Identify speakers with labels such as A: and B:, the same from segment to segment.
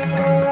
A: Thank you.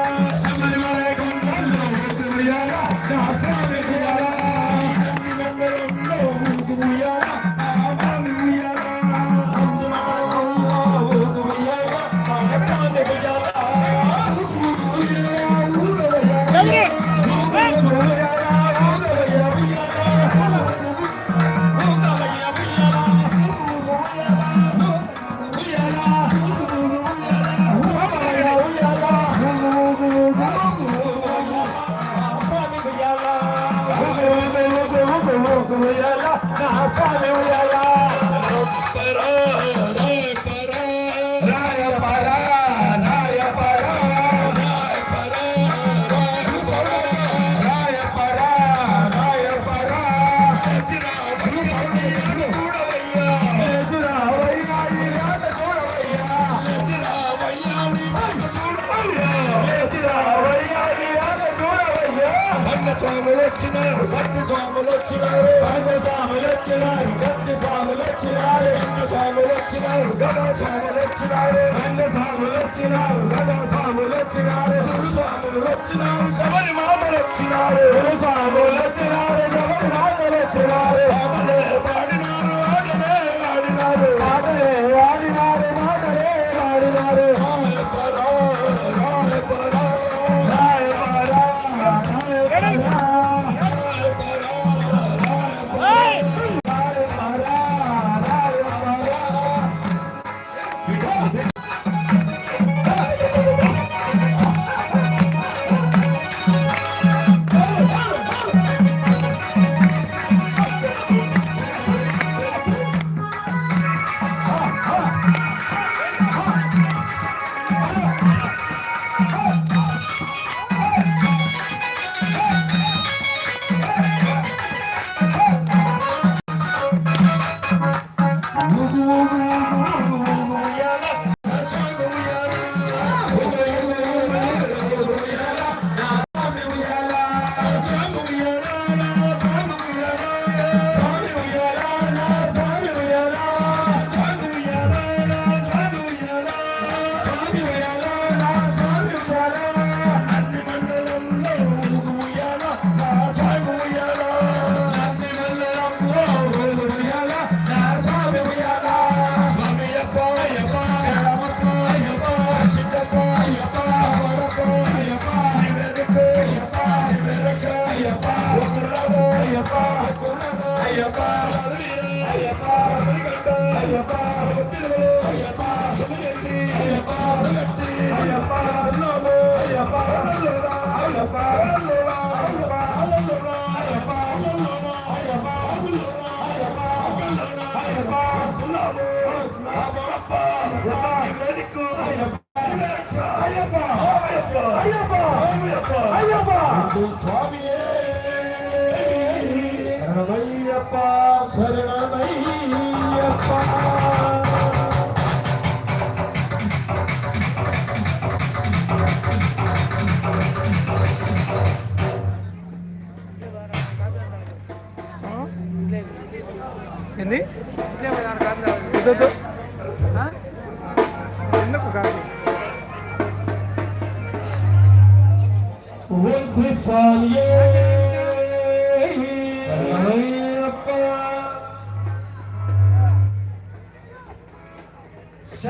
B: స్వాములు వచ్చినారు భక్తి స్వాములు వచ్చినారు. భగ స్వాములు వచ్చినారు. భక్తి స్వాములు వచ్చినారు. భంగ స్వాములు వచ్చినారు. గద స్వాములు వచ్చినారు. భంగ స్వాములు వచ్చినారు. గద స్వాములు వచ్చినారు. గురు స్వాములు వచ్చినారు. శబరి మాతలు వచ్చినారు. గురు స్వాములు వచ్చినారు. శబరి మాతలు వచ్చినారు.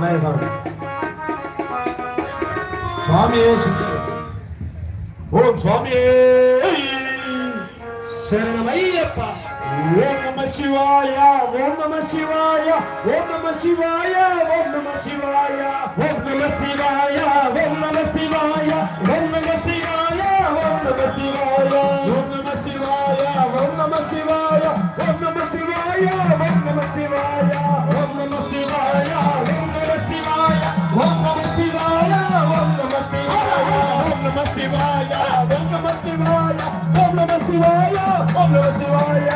C: వినాయక స్వామి స్వామి ఓం స్వామి శరణమయ్యప్ప ఓం నమ శివాయ ఓం నమ శివాయ ఓం నమ శివాయ ఓం నమ శివాయ ఓం నమ శివాయ ఓం నమ శివాయ ఓం నమ శివాయ ఓం నమ శివాయ ఓం నమ శివాయ ఓం నమ శివాయ ఓం నమ శివాయ శివాయ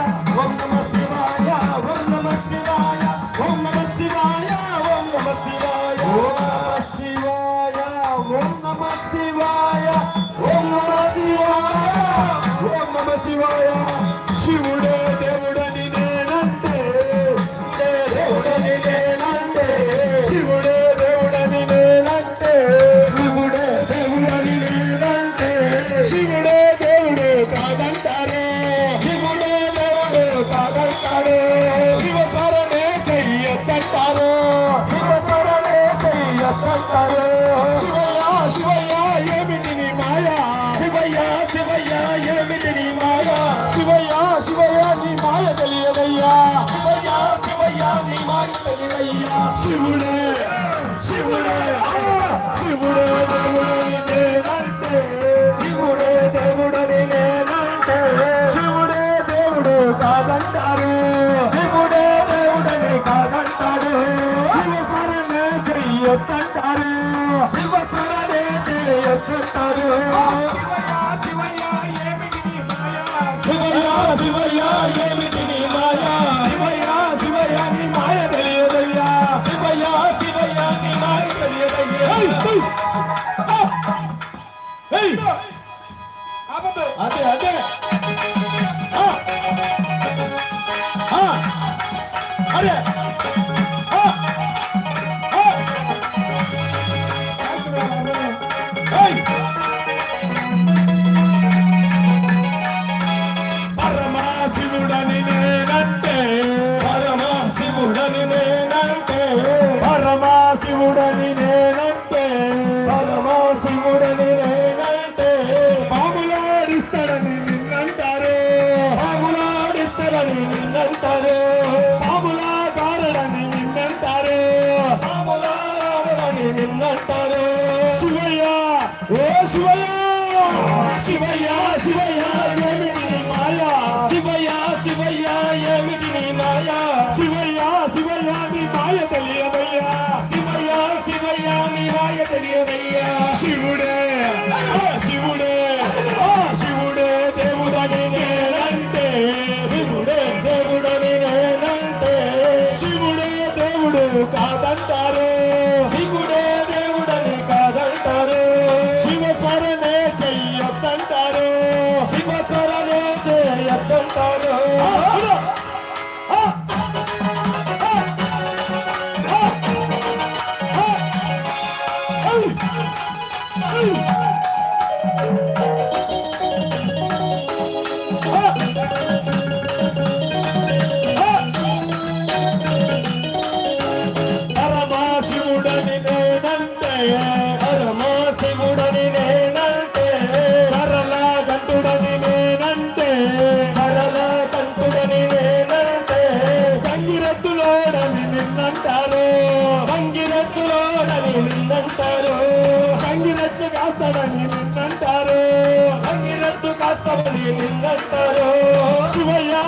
C: ఓం నమ శివాయ சிவனையா நீ மாய்த்தனிலையா சிவுடே சிவுடே சிவுடே தேவுடனே நாட்டே சிவுடே தேவுடனே நாட்டே சிவுடே தேவுடு காதண்டாரு சிவுடே தேவுடனே காதண்டாரு சிவசரணே ஜெய்யத்தண்டாரு சிவசரணே ஜெய்யத்தண்டாரு cantar శివయ్యా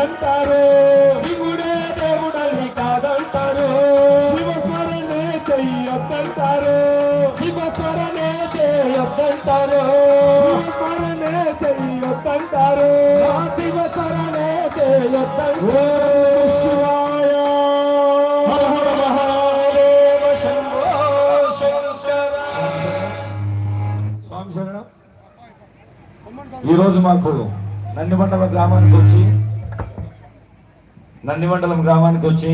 C: కాదంటారు. శివుడే దేవుడని కాదంటారు.
B: శివస్మరణే చెయ్యొద్దంటారు శివస్మరణే చేయొద్దంటారు. శివస్మరణే చెయ్యొద్దంటారు శివస్మరణే చేయొద్దంటారు. శివాయ. ఈరోజు మాకు నందిమండలం గ్రామానికి వచ్చి నందిమండలం గ్రామానికి వచ్చి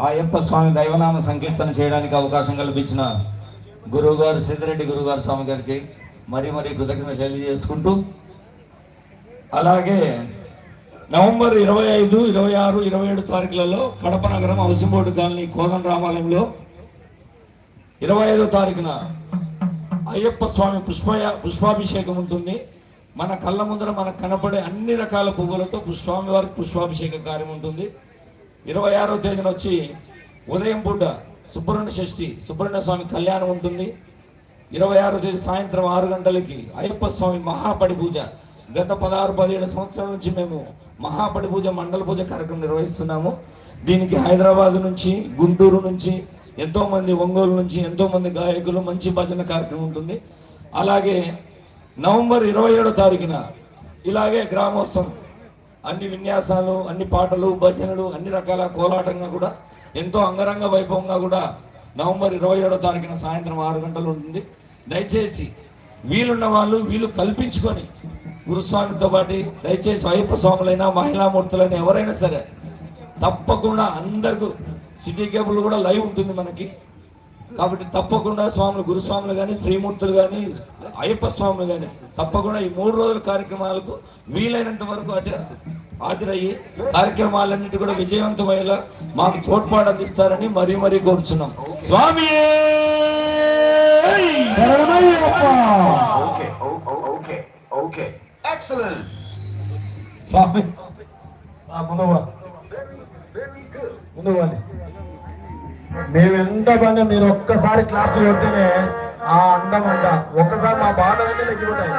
B: ఆ అయ్యప్ప స్వామి దైవనామ సంకీర్తన చేయడానికి అవకాశం కల్పించిన గురువుగారు సిద్ధిరెడ్డి గురుగారు స్వామి గారికి మరీ మరీ కృతజ్ఞత తెలియజేసుకుంటూ అలాగే నవంబర్ ఇరవై ఐదు ఇరవై ఆరు ఇరవై ఏడు తారీఖులలో కడప నగరం హౌసింబోర్డు కాలనీ కోదం రామాలయంలో ఇరవై ఐదో తారీఖున అయ్యప్ప స్వామి పుష్పయ పుష్పాభిషేకం ఉంటుంది. మన కళ్ళ ముందర మనకు కనపడే అన్ని రకాల పువ్వులతో స్వామి వారికి పుష్పాభిషేక కార్యం ఉంటుంది. ఇరవై ఆరో తేదీన వచ్చి ఉదయం పూట సుబ్రహ్మణ్య షష్ఠి సుబ్రహ్మణ్య స్వామి కళ్యాణం ఉంటుంది. ఇరవై ఆరో తేదీ సాయంత్రం ఆరు గంటలకి అయ్యప్ప స్వామి మహాపడి పూజ. గత పదహారు పదిహేడు సంవత్సరాల నుంచి మేము మహాపడి పూజ మండల పూజ కార్యక్రమం నిర్వహిస్తున్నాము. దీనికి హైదరాబాద్ నుంచి గుంటూరు నుంచి ఎంతోమంది ఒంగోలు నుంచి ఎంతోమంది గాయకులు మంచి భజన కార్యక్రమం ఉంటుంది. అలాగే నవంబర్ ఇరవై ఏడో తారీఖున ఇలాగే గ్రామోత్సవం. అన్ని విన్యాసాలు అన్ని పాటలు భజనలు అన్ని రకాల కోలాటంగా కూడా ఎంతో అంగరంగ వైభవంగా కూడా నవంబర్ ఇరవై ఏడో తారీఖున సాయంత్రం ఆరు గంటలు ఉంటుంది. దయచేసి వీలున్న వాళ్ళు వీలు కల్పించుకొని గురుస్వామితో పాటు దయచేసి అయ్యప్ప స్వాములైనా మహిళామూర్తులైనా ఎవరైనా సరే తప్పకుండా అందరికీ సిటీ కేబుల్ కూడా లైవ్ ఉంటుంది మనకి. కాబట్టి తప్పకుండా స్వాములు గురుస్వాములు కానీ శ్రీమూర్తులు కానీ అయ్యప్ప స్వాములు కానీ తప్పకుండా ఈ మూడు రోజుల కార్యక్రమాలకు వీలైనంత వరకు అటు హాజరయ్యి కార్యక్రమాలన్నిటి కూడా విజయవంతమయ్యేలా మాకు తోడ్పాటు అందిస్తారని మరీ మరీ కోరుచున్నాం. స్వామి. స్వామి ముందు. ముందు మేమెంత మేము పని మీరు ఒక్కసారి క్లాస్ కొడితేనే ఆ అందం అంట. ఒక్కసారి మా బాధ అయితే లెక్కిపోతాయి.